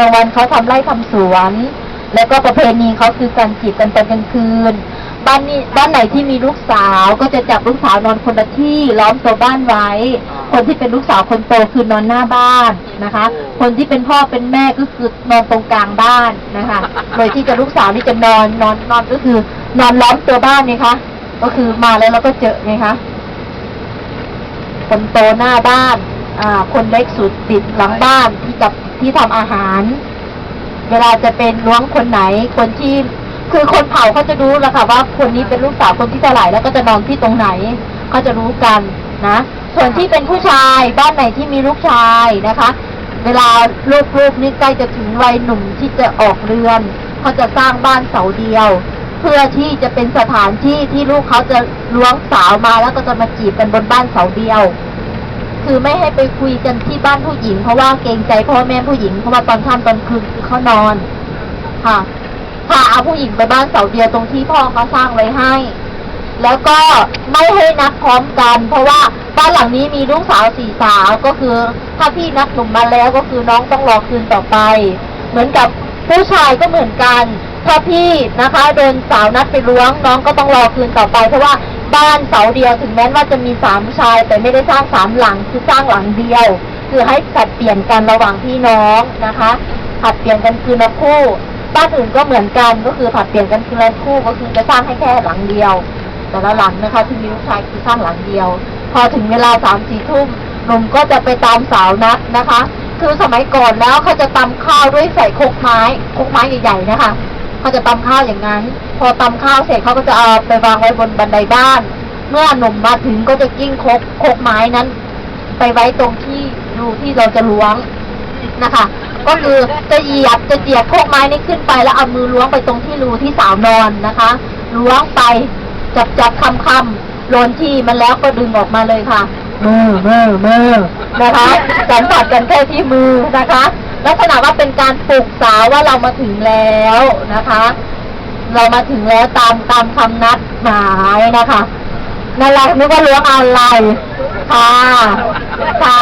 กลางวันเขาทำไร่ทำสวน แล้วก็ประเพณีเขาคือการจีบกันตอนกลางคืน บ้านนี้บ้านไหนที่มีลูกสาวก็จะจับลูกสาวนอนคนละที่ล้อมตัวบ้านไว้ คนที่เป็นลูกสาวคนโตคือนอนหน้าบ้านนะคะ คนที่เป็นพ่อเป็นแม่ก็คือนอนตรงกลางบ้านนะคะ โดยที่จะลูกสาวนี่จะนอนนอนนอนก็คือนอนล้อมตัวบ้านไงคะก็คือมาแล้วเราก็เจอไงคะคนโตหน้าบ้าน อ่า คนเล็กสุดติดหลังบ้านที่กับ ที่ทำอาหาร เวลาจะเป็นล้วงคนไหน คนที่คือคนเผาเขาจะรู้แล้วค่ะ ว่าคนนี้เป็นลูกสาวคนที่เท่าไหร่แล้วก็จะนอนที่ตรงไหนเขาจะรู้กันนะส่วนที่เป็นผู้ชายบ้านไหนที่มีลูกชายนะคะ เวลาลูกๆนี่ใกล้จะถึงวัยหนุ่มที่จะออกเรือนเขาจะสร้างบ้านเสาเดียว เพื่อที่จะเป็นสถานที่ที่ลูกเขาจะล้วงสาวมาแล้วก็จะมาจีบกันบนบ้านเสาเดียว คือไม่ให้ไปคุยกันที่บ้านผู้หญิง เพราะว่าเกรงใจพ่อแม่ผู้หญิงเพราะว่าตอนค่ำตอนคืนคือเขานอน ค่ะพาเอาผู้หญิงไปบ้านเสาเดียวตรงที่พ่อเขาสร้างไว้ให้ แล้วก็ไม่ให้นัดพร้อมกัน เพราะว่าบ้านหลังนี้มีลูกสาวสี่สาวก็คือ ถ้าพี่นัดหนุ่มมาแล้วก็คือน้องต้องรอคืนต่อไป เหมือนกับผู้ชายก็เหมือนกัน ถ้าพี่นะคะโดนสาวนัดไปล้วงน้องก็ต้องรอคืนต่อไป เพราะว่า บ้านเสาเดียวถึงแม้ว่าจะมีสามชาย แต่ไม่ได้สร้างสามหลังคือสร้างหลังเดียว คือให้ผัดเปลี่ยนกันระหว่างพี่น้องนะคะผัดเปลี่ยนกันคืนละคู่บ้านอื่นก็เหมือนกันก็คือผัดเปลี่ยนกันคืนละคู่ก็คือจะสร้างให้แค่หลังเดียว แต่ละหลังนะคะที่มีลูกชายคือสร้างหลังเดียว พอถึงเวลาสามสี่ทุ่มหนุ่มก็จะไปตามสาวนัดนะคะ คือสมัยก่อนแล้วเขาจะตำข้าวด้วยใส่คกไม้คกไม้ใหญ่ๆนะคะเขาจะตำข้าวอย่างนั้น พอตำข้าวเสร็จเขาก็จะเอาไปวางไว้บนบันไดบ้าน เมื่อหนุ่มมาถึงก็จะกิ้งครกครกไม้นั้น ไปไว้ตรงที่รูที่เราจะล้วงนะคะ ก็คือจะเหยียบจะเหยียบโคกไม้นี้ขึ้นไปแล้วเอามือล้วงไปตรงที่รูที่สาวนอนนะคะล้วงไปจับจับคำคำโลนที่มันแล้วก็ดึงออกมาเลยค่ะมือมือมือนะคะสัมผัสกันแค่ที่มือนะคะ ลักษณะว่าเป็นการปลุกสาวว่าเรามาถึงแล้วนะคะ เรามาถึงแล้วตามตามคำนัดหมายนะคะนั่นแหละนึกว่าล้วงอะไรค่ะค่ะ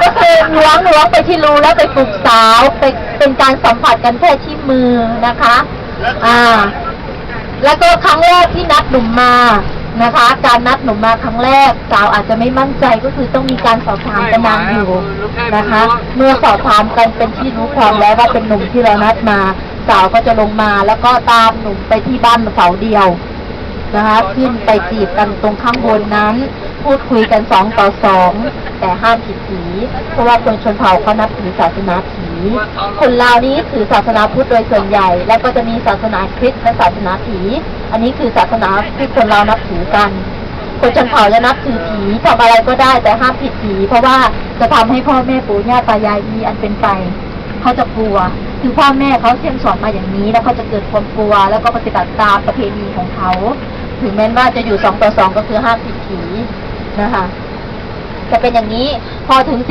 ก็คือล้วงล้วงไปที่รูแล้วไปปลุกสาวไปเป็นการสัมผัสกันแค่ที่มือนะคะ อ่า แล้วก็ครั้งแรกที่นัดหนุ่มมานะคะ การนัดหนุ่มมาครั้งแรกสาวอาจจะไม่มั่นใจก็คือต้องมีการสอบถามกันนานอยู่นะคะ เมื่อสอบถามกันเป็นที่รู้ความแล้วว่าเป็นหนุ่มที่เรานัดมา สาวก็จะลงมา แล้วก็ตามหนุ่มไปที่บ้านเสาเดียวนะคะขึ้นไปจีบกันตรงข้างบนนั้น พูดคุยกันสองต่อสองแต่ห้ามผิดผีเพราะว่าคนชนเผ่าเขานับถือศาสนาผีคนลาวนี้ถือศาสนาพุทธโดยส่วนใหญ่ แล้วก็จะมีศาสนาคริสต์และศาสนาผี อันนี้คือศาสนาที่คนลาวนับถือกัน คนชนเผ่าจะนับถือผีทำอะไรก็ได้แต่ห้ามผิดผี เพราะว่าจะทำให้พ่อแม่ปู่ย่าตายายมีอันเป็นไปเขาจะกลัว คือพ่อแม่เขาเชี่ยสอนมาอย่างนี้ แล้วเขาจะเกิดความกลัว แล้วก็ปฏิบัติตามประเพณีของเขา ถึงแม้ว่าจะอยู่สองต่อสองก็คือห้ามผิดผีนะคะ จะเป็นอย่างนี้พอถึงตี